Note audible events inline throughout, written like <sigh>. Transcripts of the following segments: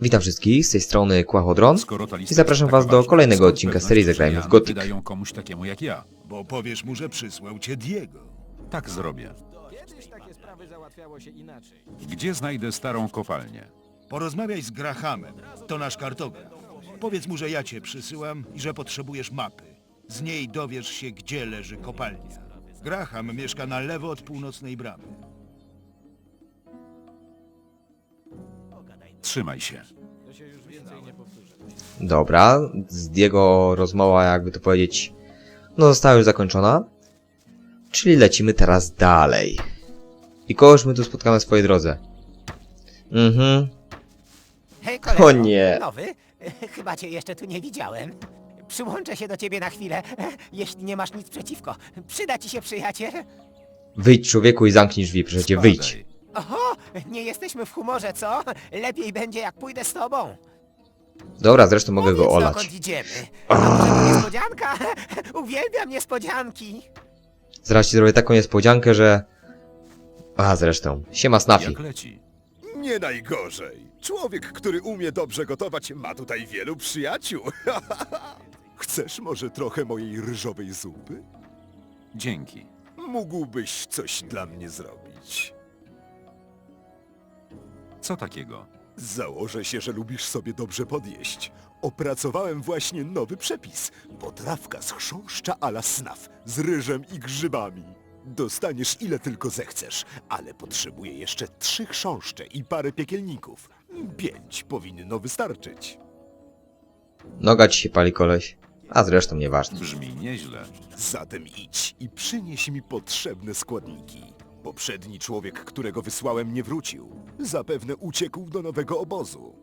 Witam wszystkich, z tej strony Kłachodron i zapraszam was do kolejnego odcinka serii Zagrajmy w Gothic. wydają komuś takiemu jak ja. Bo powiesz mu, że przysłał cię Diego. Tak zrobię. Kiedyś takie sprawy załatwiało się inaczej. Gdzie znajdę starą kopalnię? Porozmawiaj z Grahamem, to nasz kartograf. Powiedz mu, że ja cię przysyłam i że potrzebujesz mapy. Z niej dowiesz się, gdzie leży kopalnia. Graham mieszka na lewo od północnej bramy. Trzymaj się. Dobra, z Diego rozmowa, jakby to powiedzieć, no została już zakończona. Czyli lecimy teraz dalej. I kogoż my tu spotkamy w swojej drodze? Mhm, Hej, kolego. O nie. Nowy? <laughs> Chyba cię jeszcze tu nie widziałem. Przyłączę się do ciebie na chwilę, <laughs> jeśli nie masz nic przeciwko. Przyda ci się przyjaciel? wyjdź człowieku i zamknij drzwi, proszę cię, wyjdź. Spadaj. Oho, nie jesteśmy w humorze, co? Lepiej będzie, jak pójdę z tobą. Dobra, zresztą mogę go Powiedz, olać. dokąd idziemy. A może to niespodzianka? <laughs> Uwielbiam niespodzianki. Zaraz ci zrobię taką niespodziankę, że... A, zresztą, siema Snafi. Jak leci? Nie najgorzej. Człowiek, który umie dobrze gotować, ma tutaj wielu przyjaciół. <laughs> Chcesz może trochę mojej ryżowej zupy? Dzięki. Mógłbyś coś dla mnie zrobić. Co takiego? Założę się, że lubisz sobie dobrze podjeść. Opracowałem właśnie nowy przepis. Potrawka z chrząszcza a la snaf, z ryżem i grzybami. Dostaniesz ile tylko zechcesz, ale potrzebuję jeszcze trzy chrząszcze i parę piekielników. Pięć powinno wystarczyć. Noga ci się pali koleś. A zresztą nieważne. Brzmi nieźle. Zatem idź i przynieś mi potrzebne składniki. Poprzedni człowiek, którego wysłałem, nie wrócił. Zapewne uciekł do nowego obozu.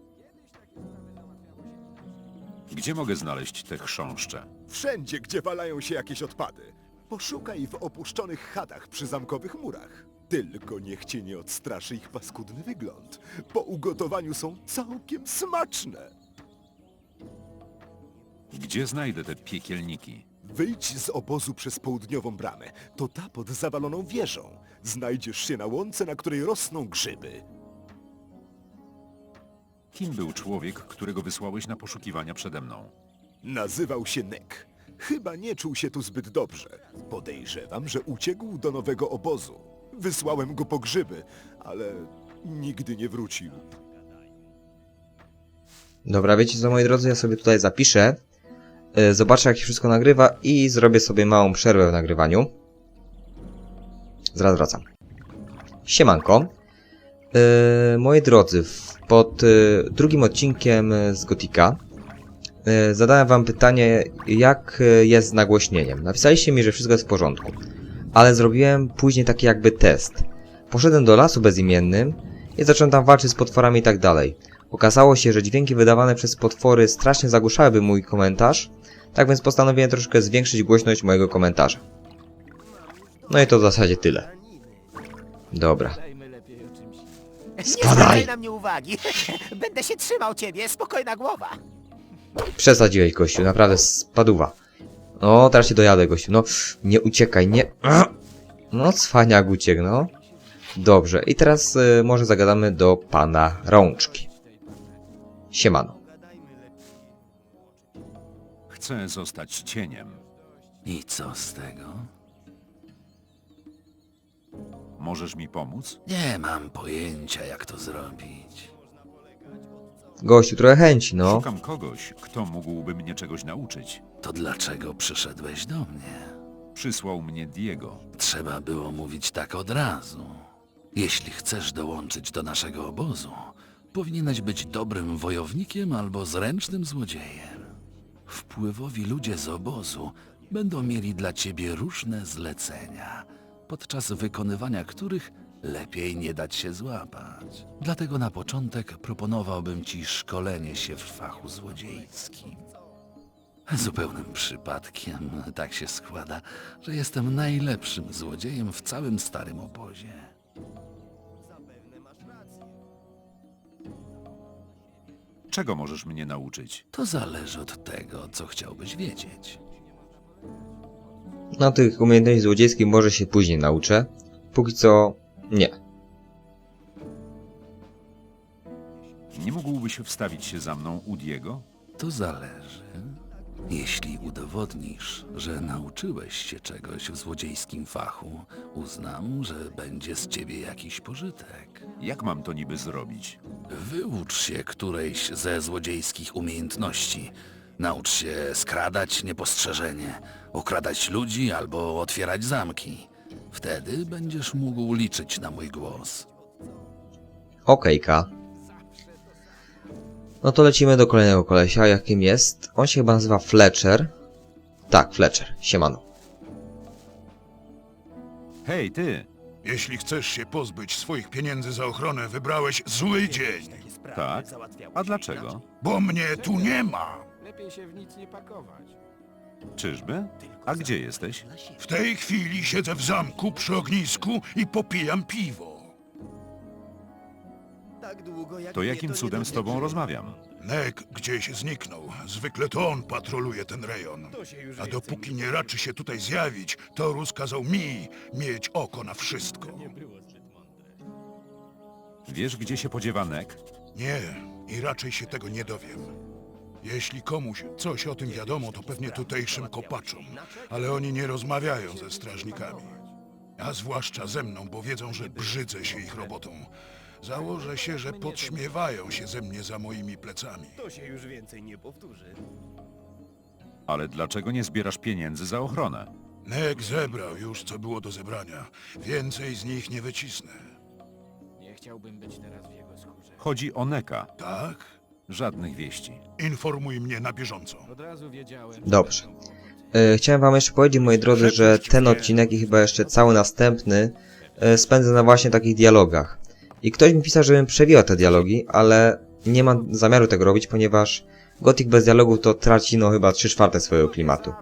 Gdzie mogę znaleźć te chrząszcze? Wszędzie, gdzie walają się jakieś odpady. Poszukaj w opuszczonych chatach przy zamkowych murach. Tylko niech cię nie odstraszy ich paskudny wygląd. Po ugotowaniu są całkiem smaczne. Gdzie znajdę te piekielniki? Wyjdź z obozu przez południową bramę. To ta pod zawaloną wieżą. Znajdziesz się na łące, na której rosną grzyby. Kim był człowiek, którego wysłałeś na poszukiwania przede mną? Nazywał się Nek. Chyba nie czuł się tu zbyt dobrze. Podejrzewam, że uciekł do nowego obozu. Wysłałem go po grzyby, ale nigdy nie wrócił. Dobra, wiecie co moi drodzy, ja sobie tutaj zapiszę. Y, Zobaczę jak się wszystko nagrywa i zrobię sobie małą przerwę w nagrywaniu. Zaraz wracam. Siemanko. Yy, moi drodzy, pod y, drugim odcinkiem z Gotika zadałem wam pytanie, jak jest z nagłośnieniem. Napisaliście mi, że wszystko jest w porządku. Ale zrobiłem później taki jakby test. Poszedłem do lasu bezimiennym i zacząłem tam walczyć z potworami i tak dalej. Okazało się, że dźwięki wydawane przez potwory strasznie zagłuszałyby mój komentarz, tak więc postanowiłem troszkę zwiększyć głośność mojego komentarza. No i to w zasadzie tyle. Dobra. Nie Spadaj! zwracaj na mnie uwagi. <laughs> Będę się trzymał ciebie, spokojna głowa. Przesadziłeś, gościu, naprawdę spaduwa. O, teraz się dojadę, gościu. No, nie uciekaj, nie... <clears throat> No, cwaniak uciekł, no. Dobrze, i teraz y, może zagadamy do pana Rączki. Siemano. Chcę zostać cieniem. I co z tego? Możesz mi pomóc? Nie mam pojęcia, jak to zrobić. Gościu, trochę chęci, no. Szukam kogoś, kto mógłby mnie czegoś nauczyć. To dlaczego przyszedłeś do mnie? Przysłał mnie Diego. Trzeba było mówić tak od razu. Jeśli chcesz dołączyć do naszego obozu, powinieneś być dobrym wojownikiem albo zręcznym złodziejem. Wpływowi ludzie z obozu będą mieli dla ciebie różne zlecenia, podczas wykonywania których lepiej nie dać się złapać. Dlatego na początek proponowałbym ci szkolenie się w fachu złodziejskim. Zupełnym przypadkiem tak się składa, że jestem najlepszym złodziejem w całym starym obozie. Czego możesz mnie nauczyć? To zależy od tego, co chciałbyś wiedzieć. Na tych umiejętności złodziejskich może się później nauczę. Póki co nie. Nie mógłbyś wstawić się za mną u Diego? To zależy. Jeśli udowodnisz, że nauczyłeś się czegoś w złodziejskim fachu, uznam, że będzie z ciebie jakiś pożytek. Jak mam to niby zrobić? Wyucz się którejś ze złodziejskich umiejętności. Naucz się skradać niepostrzeżenie, okradać ludzi albo otwierać zamki. Wtedy będziesz mógł liczyć na mój głos. Okejka. No to lecimy do kolejnego kolesia, jakim jest. On się chyba nazywa Fletcher. Tak, Fletcher. Siemano. Hej, ty! Jeśli chcesz się pozbyć swoich pieniędzy za ochronę, wybrałeś zły dzień. Tak? A dlaczego? Bo mnie tu nie ma. Lepiej się w nic nie pakować. Czyżby? A gdzie jesteś? W tej chwili siedzę w zamku przy ognisku i popijam piwo. To jakim cudem z tobą rozmawiam? Nek gdzieś zniknął. Zwykle to on patroluje ten rejon. A dopóki nie raczy się tutaj zjawić, to rozkazał mi mieć oko na wszystko. Wiesz, gdzie się podziewa Nek? Nie, i raczej się tego nie dowiem. Jeśli komuś coś o tym wiadomo, to pewnie tutejszym kopaczom, ale oni nie rozmawiają ze strażnikami. A zwłaszcza ze mną, bo wiedzą, że brzydzę się ich robotą. Założę się, że podśmiewają się ze mnie za moimi plecami. Ale dlaczego nie zbierasz pieniędzy za ochronę? Nek zebrał już, co było do zebrania. Więcej z nich nie wycisnę. Nie chciałbym być teraz w jego skórze. Chodzi o Neka. Tak? Żadnych wieści. Informuj mnie na bieżąco. Od razu wiedziałem, że Dobrze. będą kłopoty. E, chciałem wam jeszcze powiedzieć, moi drodzy, że ten odcinek i chyba jeszcze cały następny e, spędzę na właśnie takich dialogach. I ktoś mi pisał, żebym przewijał te dialogi, ale nie mam zamiaru tego robić, ponieważ Gothic bez dialogów to traci no chyba 3 czwarte swojego klimatu.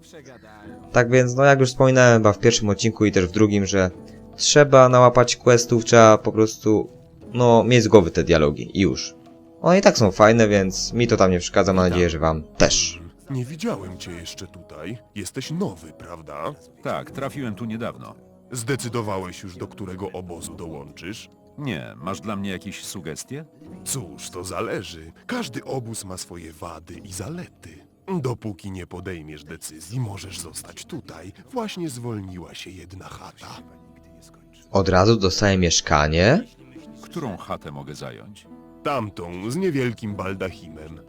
Tak więc, no jak już wspominałem chyba w pierwszym odcinku i też w drugim, że trzeba nałapać questów, trzeba po prostu, no, mieć z głowy te dialogi i już. One i tak są fajne, więc mi to tam nie przeszkadza, mam nadzieję, że wam też. Nie widziałem cię jeszcze tutaj. Jesteś nowy, prawda? Tak, trafiłem tu niedawno. Zdecydowałeś już, do którego obozu dołączysz? Nie, masz dla mnie jakieś sugestie? Cóż, to zależy. Każdy obóz ma swoje wady i zalety. Dopóki nie podejmiesz decyzji, możesz zostać tutaj. Właśnie zwolniła się jedna chata. Od razu dostaję mieszkanie. Którą chatę mogę zająć? Tamtą, z niewielkim baldachimem.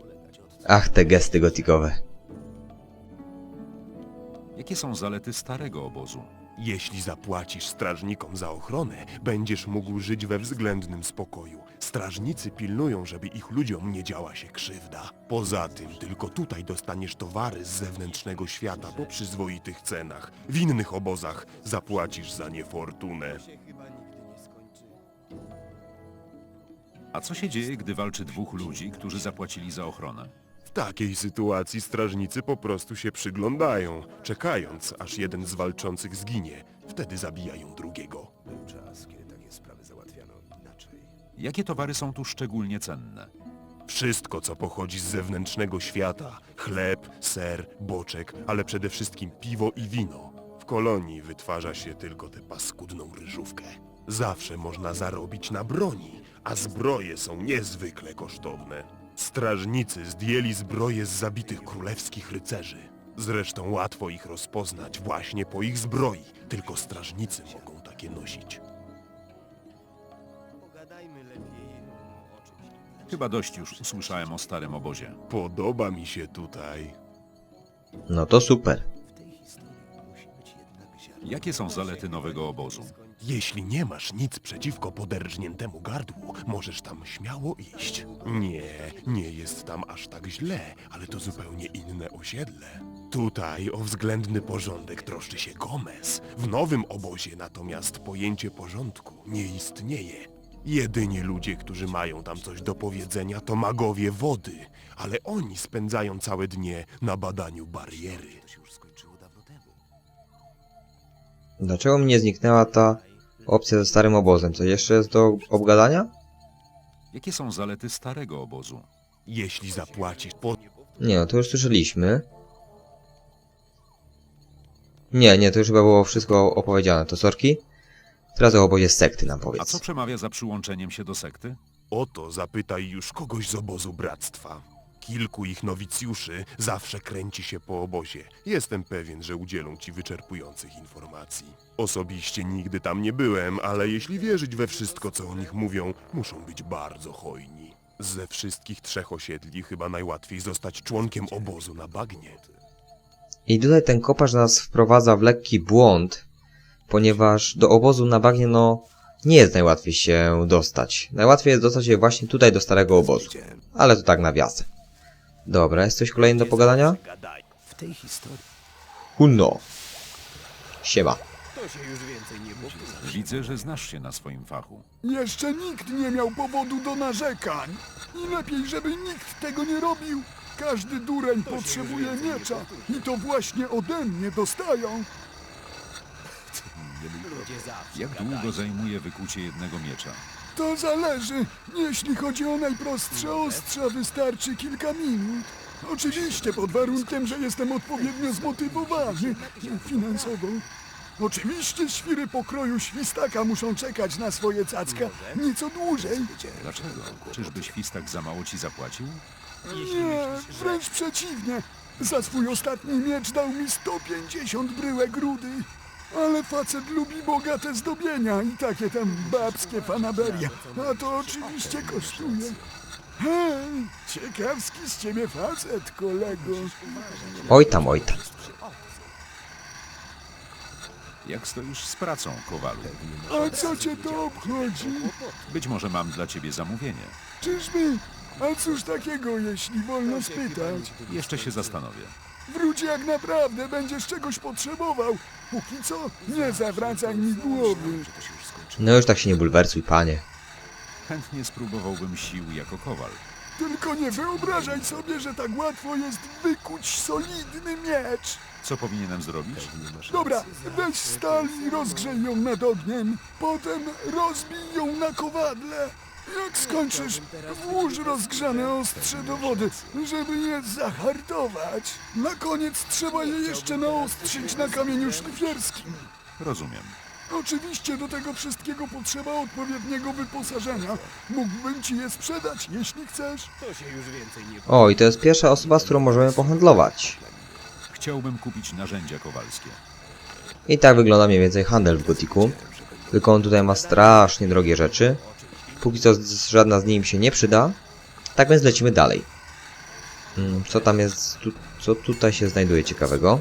Ach, te gesty gotikowe. Jakie są zalety starego obozu? Jeśli zapłacisz strażnikom za ochronę, będziesz mógł żyć we względnym spokoju. Strażnicy pilnują, żeby ich ludziom nie działa się krzywda. Poza tym, tylko tutaj dostaniesz towary z zewnętrznego świata po przyzwoitych cenach. W innych obozach zapłacisz za niefortunę. A co się dzieje, gdy walczy dwóch ludzi, którzy zapłacili za ochronę? W takiej sytuacji strażnicy po prostu się przyglądają, czekając, aż jeden z walczących zginie. Wtedy zabijają drugiego. Jakie towary są tu szczególnie cenne? Wszystko, co pochodzi z zewnętrznego świata. Chleb, ser, boczek, ale przede wszystkim piwo i wino. W kolonii wytwarza się tylko tę paskudną ryżówkę. Zawsze można zarobić na broni, a zbroje są niezwykle kosztowne. Strażnicy zdjęli zbroje z zabitych królewskich rycerzy. Zresztą łatwo ich rozpoznać właśnie po ich zbroi. Tylko strażnicy mogą takie nosić. Chyba dość już usłyszałem o starym obozie. Podoba mi się tutaj. No to super. Jakie są zalety nowego obozu? Jeśli nie masz nic przeciwko poderżniętemu gardłu, możesz tam śmiało iść. Nie, nie jest tam aż tak źle, ale to zupełnie inne osiedle. Tutaj o względny porządek troszczy się Gomez. W nowym obozie natomiast pojęcie porządku nie istnieje. Jedyni ludzie, którzy mają tam coś do powiedzenia, to magowie wody, ale oni spędzają całe dnie na badaniu bariery. Dlaczego mi nie zniknęła ta opcja ze starym obozem? Co jeszcze jest do obgadania? Jakie są zalety starego obozu? Jeśli zapłacisz po Nie, no to już słyszeliśmy. Nie, nie, to już chyba było wszystko opowiedziane. To sorki? Teraz o obozie sekty nam A powiedz. co przemawia za przyłączeniem się do sekty? O to zapytaj już kogoś z obozu bractwa. Kilku ich nowicjuszy zawsze kręci się po obozie. Jestem pewien, że udzielą ci wyczerpujących informacji. Osobiście nigdy tam nie byłem, ale jeśli wierzyć we wszystko, co o nich mówią, muszą być bardzo hojni. Ze wszystkich trzech osiedli chyba najłatwiej zostać członkiem obozu na bagnie. I tutaj ten kopacz nas wprowadza w lekki błąd, ponieważ do obozu na bagnie, no, nie jest najłatwiej się dostać. Najłatwiej jest dostać się właśnie tutaj do starego obozu. Ale to tak nawiasem. Dobra, jest coś kolejne do pogadania? W tej historii Huno. Siema. Widzę, że znasz się na swoim fachu. Jeszcze nikt nie miał powodu do narzekań. I lepiej, żeby nikt tego nie robił. Każdy dureń potrzebuje miecza i to właśnie ode mnie dostają. Jak długo zajmuje wykucie jednego miecza? To zależy. Jeśli chodzi o najprostsze ostrza, wystarczy kilka minut. Oczywiście pod warunkiem, że jestem odpowiednio zmotywowany finansowo. Oczywiście świry pokroju świstaka muszą czekać na swoje cacka nieco dłużej. Dlaczego? Czyżby świstak za mało ci zapłacił? Nie, wręcz przeciwnie. Za swój ostatni miecz dał mi 150 bryłek rudy. Ale facet lubi bogate zdobienia i takie tam babskie fanaberia. A to oczywiście kosztuje. Hej, ciekawski z ciebie facet, kolego. Oj tam, oj tam. Jak stoisz z pracą, Kowalu? A co cię to obchodzi? Być może mam dla ciebie zamówienie. Czyżby? A cóż takiego, jeśli wolno spytać? Jeszcze się zastanowię. Wróć jak naprawdę będziesz czegoś potrzebował. Póki co, nie zawracaj mi głowy. No już tak się nie bulwersuj, panie. Chętnie spróbowałbym sił jako kowal. Tylko nie wyobrażaj sobie, że tak łatwo jest wykuć solidny miecz. Co powinienem zrobić? Dobra, weź stal i rozgrzej ją nad ogniem. Potem rozbij ją na kowadle. Jak skończysz, włóż rozgrzane ostrze do wody, żeby je zahartować. Na koniec trzeba je jeszcze naostrzyć na kamieniu szlifierskim. Rozumiem. Oczywiście do tego wszystkiego potrzeba odpowiedniego wyposażenia. Mógłbym ci je sprzedać, jeśli chcesz. O, i to jest pierwsza osoba, z którą możemy pohandlować. Chciałbym kupić narzędzia kowalskie. I tak wygląda mniej więcej handel w Gotiku. Tylko on tutaj ma strasznie drogie rzeczy. Póki co żadna z nich im się nie przyda. Tak więc lecimy dalej. Mm, Co tam jest, tu, co tutaj się znajduje ciekawego?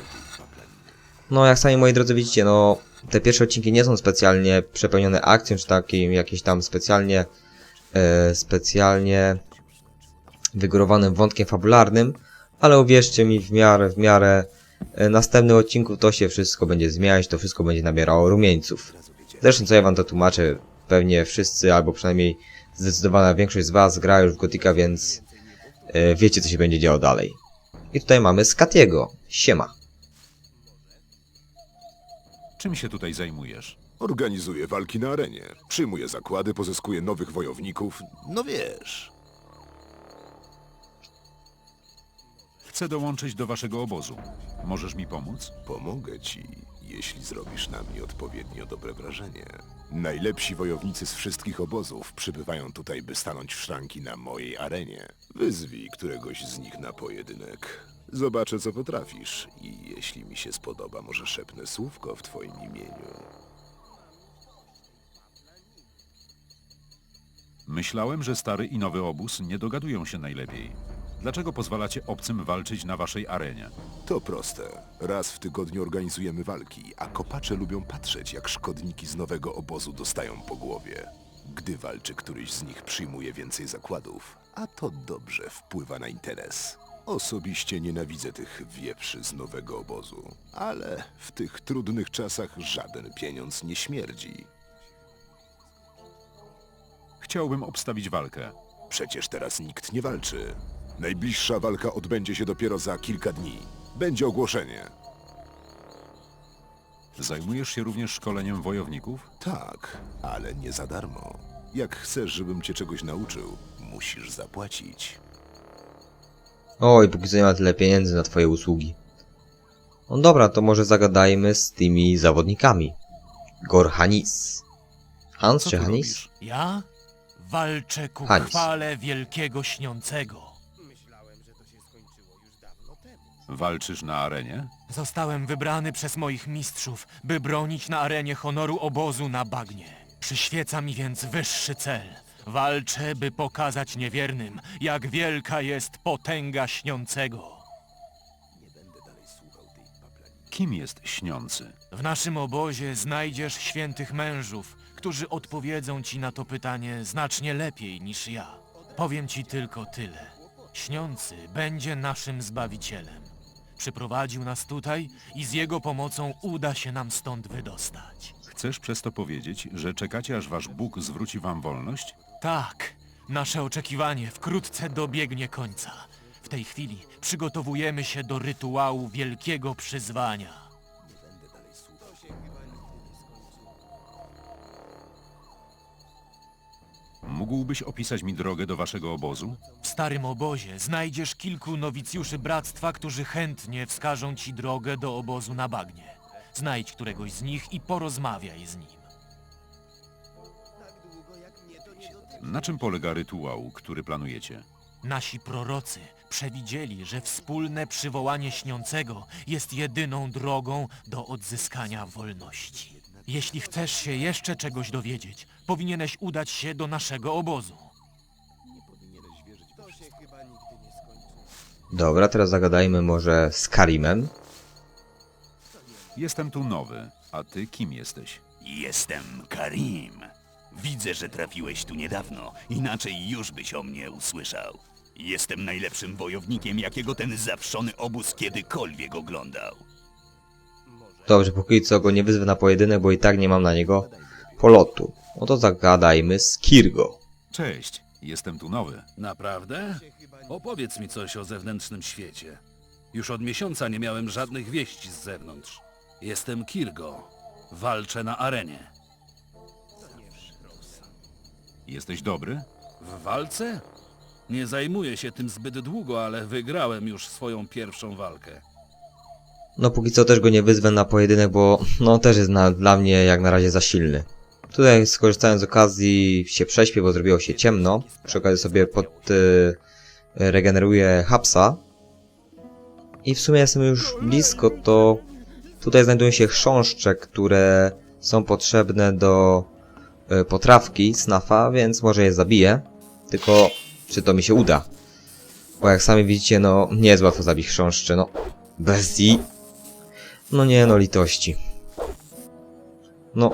No jak sami moi drodzy widzicie, no te pierwsze odcinki nie są specjalnie przepełnione akcją, czy takim jakieś tam specjalnie e, specjalnie wygórowanym wątkiem fabularnym, ale uwierzcie mi w miarę, w miarę e, odcinków to się wszystko będzie zmieniać, to wszystko będzie nabierało rumieńców. Zresztą co ja wam to tłumaczę, pewnie wszyscy, albo przynajmniej zdecydowana większość z was gra już w Gotika, więc e, wiecie co się będzie działo dalej. I tutaj mamy Skatiego. Siema. Czym się tutaj zajmujesz? organizuje walki na arenie. Przyjmuje zakłady, pozyskuje nowych wojowników. No wiesz. Chcę dołączyć do waszego obozu. Możesz mi pomóc? Pomogę ci, jeśli zrobisz na mnie odpowiednio dobre wrażenie. Najlepsi wojownicy z wszystkich obozów przybywają tutaj, by stanąć w szranki na mojej arenie. Wyzwij któregoś z nich na pojedynek. Zobaczę, co potrafisz i jeśli mi się spodoba, może szepnę słówko w twoim imieniu. Myślałem, że stary i nowy obóz nie dogadują się najlepiej. Dlaczego pozwalacie obcym walczyć na waszej arenie? To proste. Raz w tygodniu organizujemy walki, a kopacze lubią patrzeć, jak szkodniki z nowego obozu dostają po głowie. Gdy walczy któryś z nich, przyjmuje więcej zakładów, a to dobrze wpływa na interes. Osobiście nienawidzę tych wieprzy z nowego obozu, ale w tych trudnych czasach żaden pieniądz nie śmierdzi. Chciałbym obstawić walkę. Przecież teraz nikt nie walczy. Najbliższa walka odbędzie się dopiero za kilka dni. Będzie ogłoszenie. Zajmujesz się również szkoleniem wojowników? Tak, ale nie za darmo. Jak chcesz, żebym cię czegoś nauczył, musisz zapłacić. Oj, póki co nie ma tyle pieniędzy na twoje usługi. No dobra, to może zagadajmy z tymi zawodnikami. Gorhanis. Hans Co czy Hanis? robisz? Ja? Walczę ku Hanis. chwale wielkiego śniącego. Walczysz na arenie? Zostałem wybrany przez moich mistrzów, by bronić na arenie honoru obozu na bagnie. Przyświeca mi więc wyższy cel. Walczę, by pokazać niewiernym, jak wielka jest potęga śniącego. Kim jest śniący? W naszym obozie znajdziesz świętych mężów, którzy odpowiedzą ci na to pytanie znacznie lepiej niż ja. Powiem ci tylko tyle. Śniący będzie naszym Zbawicielem. Przyprowadził nas tutaj i z jego pomocą uda się nam stąd wydostać. Chcesz przez to powiedzieć, że czekacie aż wasz Bóg zwróci wam wolność? Tak, nasze oczekiwanie wkrótce dobiegnie końca. W tej chwili przygotowujemy się do rytuału wielkiego przyzwania. Mógłbyś opisać mi drogę do waszego obozu? W starym obozie znajdziesz kilku nowicjuszy bractwa, którzy chętnie wskażą ci drogę do obozu na bagnie. Znajdź któregoś z nich i porozmawiaj z nim. Na czym polega rytuał, który planujecie? Nasi prorocy przewidzieli, że wspólne przywołanie śniącego jest jedyną drogą do odzyskania wolności. Jeśli chcesz się jeszcze czegoś dowiedzieć, powinieneś udać się do naszego obozu. Dobra, teraz zagadajmy może z Karimem. Jestem tu nowy, a ty kim jesteś? Jestem Karim. Widzę, że trafiłeś tu niedawno, inaczej już byś o mnie usłyszał. Jestem najlepszym wojownikiem, jakiego ten zawszony obóz kiedykolwiek oglądał. Dobrze, póki co go nie wyzwę na pojedynek, bo i tak nie mam na niego polotu. No to zagadajmy z Kirgo. Cześć, jestem tu nowy. Naprawdę? Opowiedz mi coś o zewnętrznym świecie. Już od miesiąca nie miałem żadnych wieści z zewnątrz. Jestem Kirgo. Walczę na arenie. Jesteś dobry? W walce? Nie zajmuję się tym zbyt długo, ale wygrałem już swoją pierwszą walkę. No póki co też go nie wyzwę na pojedynek, bo no też jest na, dla mnie jak na razie za silny. Tutaj skorzystając z okazji się prześpię, bo zrobiło się ciemno. Przy okazji sobie pod y, regeneruję hapsa. I w sumie jestem już blisko, to tutaj znajdują się chrząszcze, które są potrzebne do y, potrawki snafa, więc może je zabiję. Tylko czy to mi się uda? Bo jak sami widzicie, no nie jest łatwo zabić chrząszcze, no. Bez i no nie no, litości. No,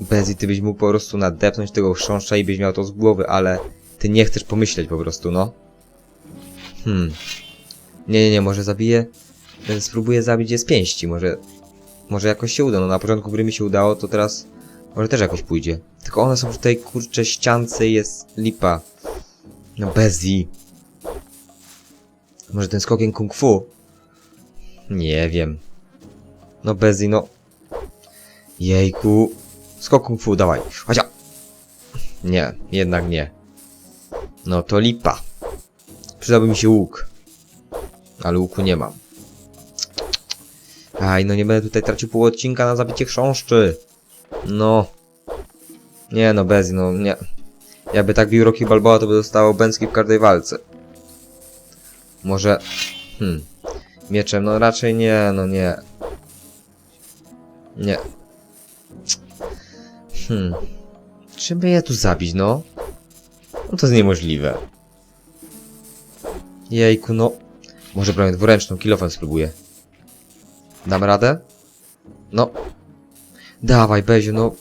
Bezi, ty byś mógł po prostu nadepnąć tego chrząszcza i byś miał to z głowy, ale ty nie chcesz pomyśleć po prostu, no. Hmm. Nie, nie, nie, może zabiję... e, Spróbuję zabić je z pięści, może... Może jakoś się uda, no na początku gry mi się udało, to teraz... Może też jakoś pójdzie. Tylko one są w tej kurcze ściance jest lipa. No Bezi. Może ten skokiem kung fu? Nie wiem. No Bezi, no. Jejku. Skok fu, dawaj. Chodź. Nie, jednak nie. No to lipa. Przydałby mi się łuk. Ale łuku nie mam. Aj, no nie będę tutaj tracił pół odcinka na zabicie chrząszczy. No. Nie no, Bezi, no nie. Jakby tak bił Rocky Balboa, to by dostało Bęcki w każdej walce. Może... Hmm. Mieczem, no raczej nie, no nie. Nie. Hmm. Czy by je tu zabić, no? No to jest niemożliwe. Jejku, no. Może bronię dwuręczną, kilofem spróbuję. Dam radę? No. Dawaj, Beziu, no.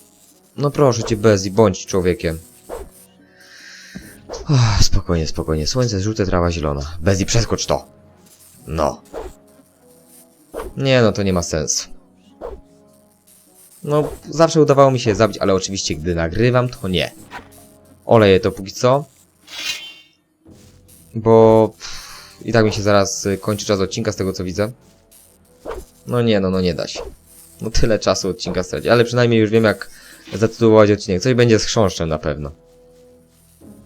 No proszę cię, Bezi, bądź człowiekiem. Oh, spokojnie, spokojnie. Słońce żółte, trawa zielona. Bezi, przeskocz to. No. Nie, no to nie ma sensu. No, zawsze udawało mi się zabić, ale oczywiście gdy nagrywam, to nie. Oleję to póki co. Bo... pff, I tak mi się zaraz y, kończy czas odcinka, z tego co widzę. No nie, no, no nie da się. No tyle czasu odcinka straci, ale przynajmniej już wiem jak zatytułować odcinek. Coś będzie z chrząszczem na pewno.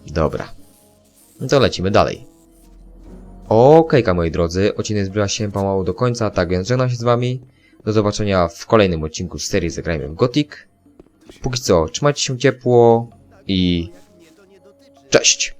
Dobra. No to lecimy dalej. Okejka, moi drodzy, odcinek zbliża się pomału do końca, tak więc żegnam się z wami. Do zobaczenia w kolejnym odcinku z serii Zagrajmy w Gothic. Póki co, trzymajcie się ciepło i Cześć!